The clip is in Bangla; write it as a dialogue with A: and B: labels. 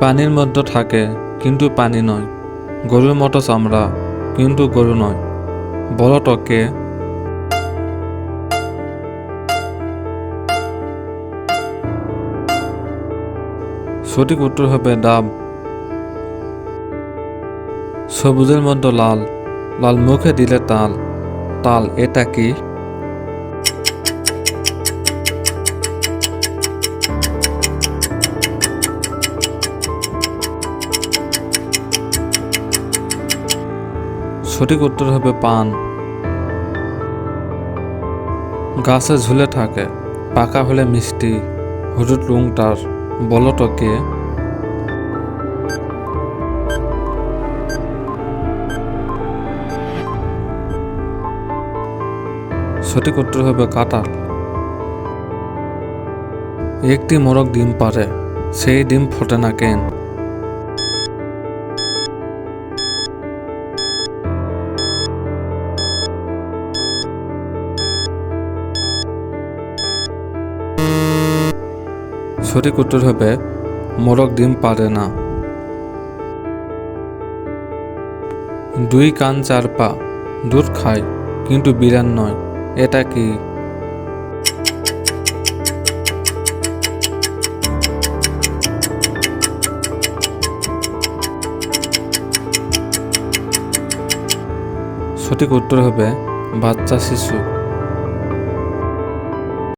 A: পানির মধ্যে থাকে, কিন্তু পানি নয়। গরুর মতো চামড়া, কিন্তু গরু নয়। বলো তো কে সঠিক উত্তর হবে ডাব। সবুজের মধ্যে লাল। লাল মুখে দিলে তাল। তাল এটা কি? সঠিক উত্তর হবে পান। গাছে ঝুলে থাকে, পাকা হলে মিষ্টি, হলুদ রুংটার বলো তো কে সঠিক উত্তর হবে কাঁঠাল। একটি মোরগ ডিম পারে, সেই ডিম ফোটে না কেন? সঠিক উত্তর হবে মোরগ ডিম পারে না। দুই কান চার পা দুধ খায় কিন্তু বিরান নয়, এটা কি? সঠিক উত্তর হবে বাচ্চা শিশু।